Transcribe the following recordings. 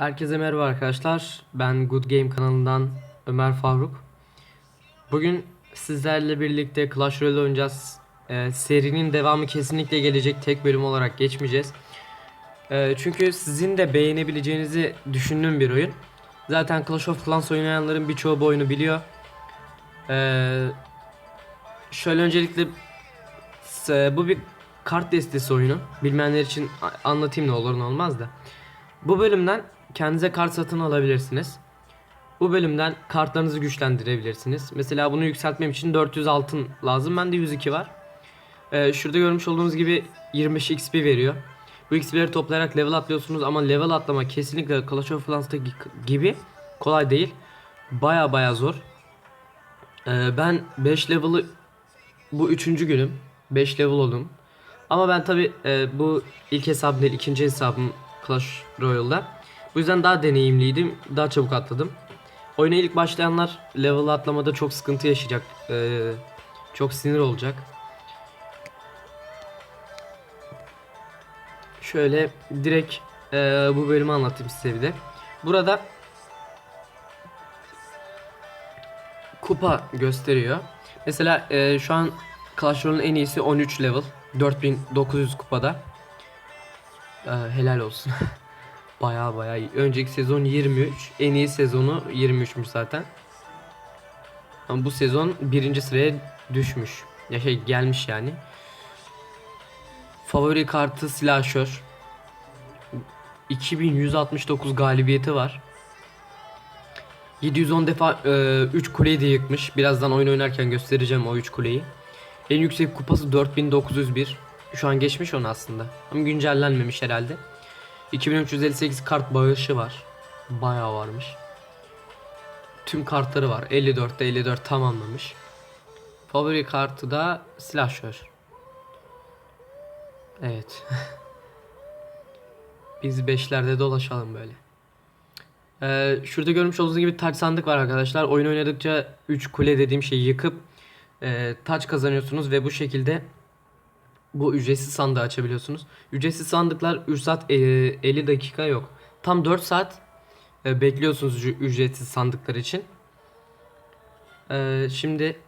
Herkese merhaba arkadaşlar. Ben Good Game kanalından Ömer Faruk. Bugün sizlerle birlikte Clash Royale oynayacağız. Ee, serinin devamı kesinlikle gelecek. Tek bölüm olarak geçmeyeceğiz. Ee, çünkü sizin de beğenebileceğinizi düşündüğüm bir oyun. Zaten Clash of Clans oynayanların birçoğu bu oyunu biliyor. Ee, şöyle öncelikle s- bu bir kart destesi oyunu. Bilmeyenler için anlatayım ne olur ne olmaz da. Bu bölümden kendinize kart satın alabilirsiniz. Bu bölümden kartlarınızı güçlendirebilirsiniz. Mesela bunu yükseltmem için 400 altın lazım. Bende 102 var. Ee, şurada görmüş olduğunuz gibi 25 XP veriyor. Bu XP'leri toplayarak level atlıyorsunuz ama level atlama kesinlikle Clash of Clans'taki gibi kolay değil. Baya baya zor. Ee, ben 5 level'ı bu üçüncü günüm. 5 level oldum. Ama ben tabi bu ilk hesabım değil ikinci hesabım Clash Royale'da. Bu yüzden daha deneyimliydim. Daha çabuk atladım. Oyuna ilk başlayanlar level atlamada çok sıkıntı yaşayacak. Ee, çok sinir olacak. Şöyle direkt ee, bu bölümü anlatayım size bir de. Burada kupa gösteriyor. Mesela ee, şu an Clash Royale'ın en iyisi 13 level. 4900 kupada. Ee, helal olsun. baya baya iyi. Önceki sezon 23. En iyi sezonu 23'müş zaten. Ama bu sezon birinci sıraya düşmüş. Ya şey gelmiş yani. Favori kartı silahşör. 2169 galibiyeti var. 710 defa 3 kuleyi de yıkmış. Birazdan oyun oynarken göstereceğim o 3 kuleyi. En yüksek kupası 4901. Şu an geçmiş onu aslında. Ama güncellenmemiş herhalde. 2358 kart bağışı var. Bayağı varmış. Tüm kartları var. 54'te 54 tamamlamış. Favori kartı da silahşör. Evet. Biz beşlerde dolaşalım böyle. Ee, şurada görmüş olduğunuz gibi taç sandık var arkadaşlar. Oyun oynadıkça 3 kule dediğim şeyi yıkıp e, taç kazanıyorsunuz ve bu şekilde bu ücretsiz sandığı açabiliyorsunuz. Ücretsiz sandıklar 3 saat e, 50 dakika yok. Tam 4 saat e, bekliyorsunuz üc- ücretsiz sandıklar için. E, şimdi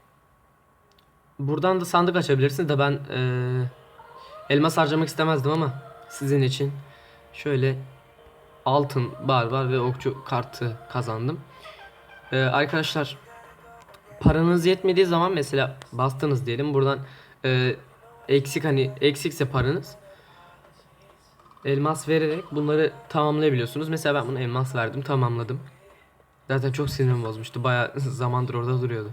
buradan da sandık açabilirsiniz de ben e, elmas harcamak istemezdim ama sizin için şöyle altın barbar ve okçu kartı kazandım. Arkadaşlar paranız yetmediği zaman mesela bastınız diyelim buradan eksik hani eksikse paranız elmas vererek bunları tamamlayabiliyorsunuz. Mesela ben bunu elmas verdim tamamladım. Zaten çok sinirim bozmuştu. Baya zamandır orada duruyordu.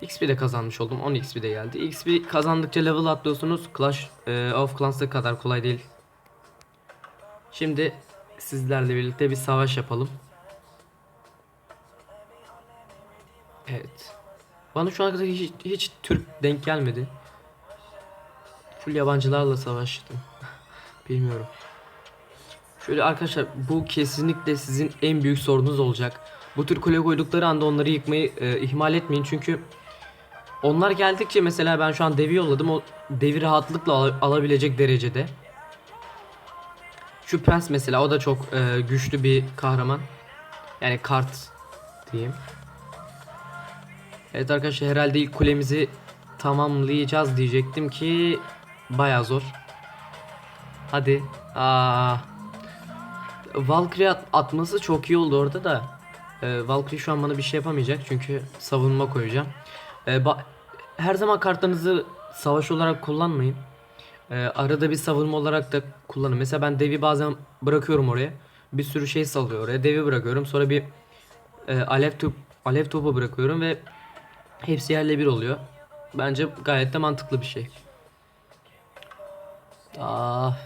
XP de kazanmış oldum. 10 XP de geldi. XP kazandıkça level atlıyorsunuz. Clash e, of Clans'ta kadar kolay değil. Şimdi sizlerle birlikte bir savaş yapalım. Evet. Bana şu ana kadar hiç, hiç Türk denk gelmedi. Full yabancılarla savaştım. Bilmiyorum. Şöyle arkadaşlar bu kesinlikle sizin en büyük sorunuz olacak. Bu tür kule koydukları anda onları yıkmayı e, ihmal etmeyin çünkü onlar geldikçe mesela ben şu an devi yolladım o devi rahatlıkla al- alabilecek derecede. Şu prens mesela o da çok e, güçlü bir kahraman. Yani kart diyeyim. Evet arkadaşlar herhalde ilk kulemizi tamamlayacağız diyecektim ki baya zor. Hadi. Aa. Valkyrie at- atması çok iyi oldu orada da. Ee, Valkyrie şu an bana bir şey yapamayacak çünkü savunma koyacağım. Ee, her zaman kartlarınızı savaş olarak kullanmayın. Ee, arada bir savunma olarak da kullanın. Mesela ben devi bazen bırakıyorum oraya. Bir sürü şey salıyor oraya. Devi bırakıyorum. Sonra bir e, alev top alev topu bırakıyorum ve hepsi yerle bir oluyor. Bence gayet de mantıklı bir şey. Ah.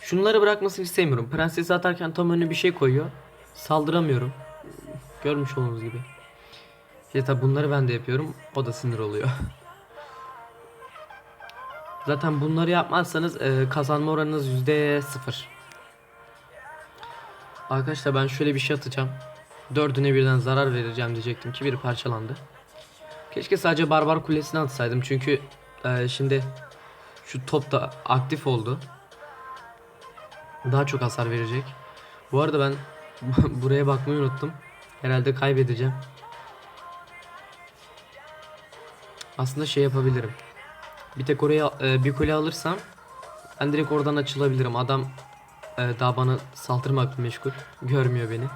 Şunları bırakmasını istemiyorum. Prensesi atarken tam önüne bir şey koyuyor. Saldıramıyorum. Görmüş olduğunuz gibi. İşte tabi bunları ben de yapıyorum. O da sinir oluyor. Zaten bunları yapmazsanız e, kazanma oranınız yüzde sıfır. Arkadaşlar ben şöyle bir şey atacağım. Dördüne birden zarar vereceğim diyecektim ki biri parçalandı. Keşke sadece barbar kulesini atsaydım çünkü e, şimdi şu top da aktif oldu. Daha çok hasar verecek. Bu arada ben Buraya bakmayı unuttum. Herhalde kaybedeceğim. Aslında şey yapabilirim. Bir tek oraya e, bir kule alırsam ben direkt oradan açılabilirim. Adam e, daha bana saldırmakla meşgul. Görmüyor beni.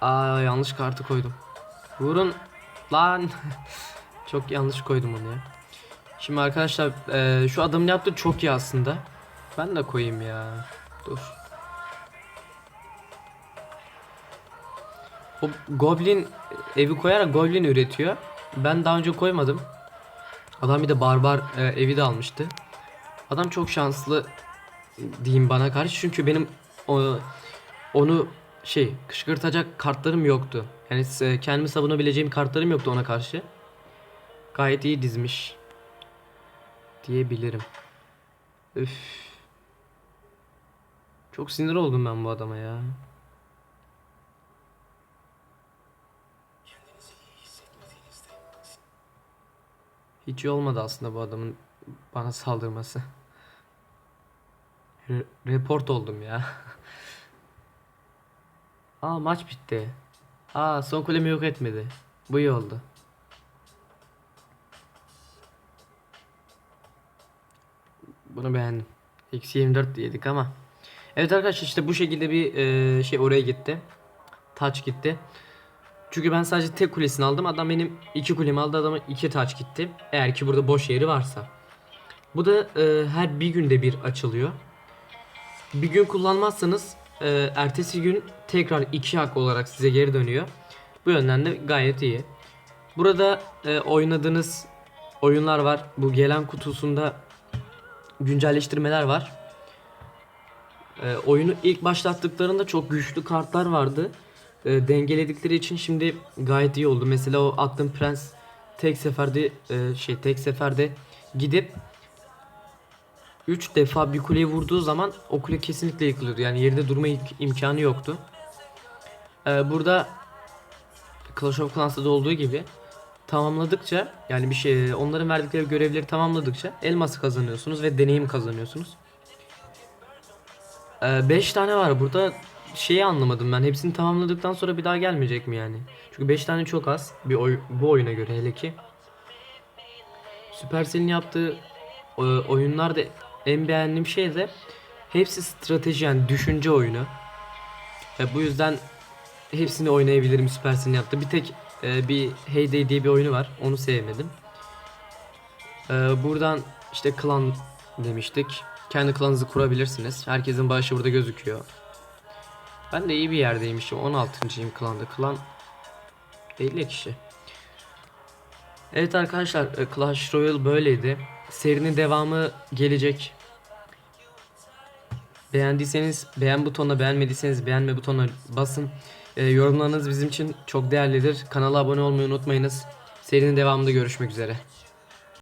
Aa yanlış kartı koydum. Vurun lan. çok yanlış koydum onu ya. Şimdi arkadaşlar e, şu adamın yaptığı çok iyi aslında. Ben de koyayım ya. Dur. O goblin evi koyarak goblin üretiyor. Ben daha önce koymadım. Adam bir de barbar e, evi de almıştı. Adam çok şanslı diyeyim bana karşı çünkü benim o, onu şey kışkırtacak kartlarım yoktu. Yani e, kendimi savunabileceğim kartlarım yoktu ona karşı. Gayet iyi dizmiş diyebilirim. Üf. Çok sinir oldum ben bu adama ya. Hiç iyi olmadı aslında bu adamın bana saldırması. Re- report oldum ya. Aa maç bitti. Aa son kulemi yok etmedi. Bu iyi oldu. Bunu beğendim. Eksi 24 yedik ama. Evet arkadaşlar işte bu şekilde bir e, şey oraya gitti. Taç gitti. Çünkü ben sadece tek kulesini aldım. Adam benim iki kulemi aldı. Adama iki taç gitti. Eğer ki burada boş yeri varsa. Bu da e, her bir günde bir açılıyor. Bir gün kullanmazsanız e, ertesi gün tekrar iki hak olarak size geri dönüyor. Bu yönden de gayet iyi. Burada e, oynadığınız oyunlar var. Bu gelen kutusunda güncelleştirmeler var. E, oyunu ilk başlattıklarında çok güçlü kartlar vardı. E, dengeledikleri için şimdi gayet iyi oldu. Mesela o attığım prens tek seferde e, şey tek seferde gidip 3 defa bir kuleye vurduğu zaman o kule kesinlikle yıkılıyordu. Yani yerinde durma im- imkanı yoktu. E, burada Clash of Clans'ta olduğu gibi tamamladıkça yani bir şey onların verdikleri görevleri tamamladıkça elmas kazanıyorsunuz ve deneyim kazanıyorsunuz. 5 tane var burada şeyi anlamadım ben hepsini tamamladıktan sonra bir daha gelmeyecek mi yani? Çünkü 5 tane çok az bir oy- bu oyuna göre hele ki. Supercell'in yaptığı e, oyunlarda en beğendiğim şey de hepsi strateji yani düşünce oyunu. E, bu yüzden hepsini oynayabilirim Supercell'in yaptığı. Bir tek e, bir Heyday diye bir oyunu var. Onu sevmedim. E, buradan işte klan demiştik. Kendi klanınızı kurabilirsiniz. Herkesin başı burada gözüküyor. Ben de iyi bir yerdeymişim. 16.yim klanda. Klan 50 kişi. Evet arkadaşlar e, Clash Royale böyleydi. Serinin devamı gelecek. Beğendiyseniz beğen butonuna beğenmediyseniz beğenme butonuna basın. E, yorumlarınız bizim için çok değerlidir. Kanala abone olmayı unutmayınız. Serinin devamında görüşmek üzere.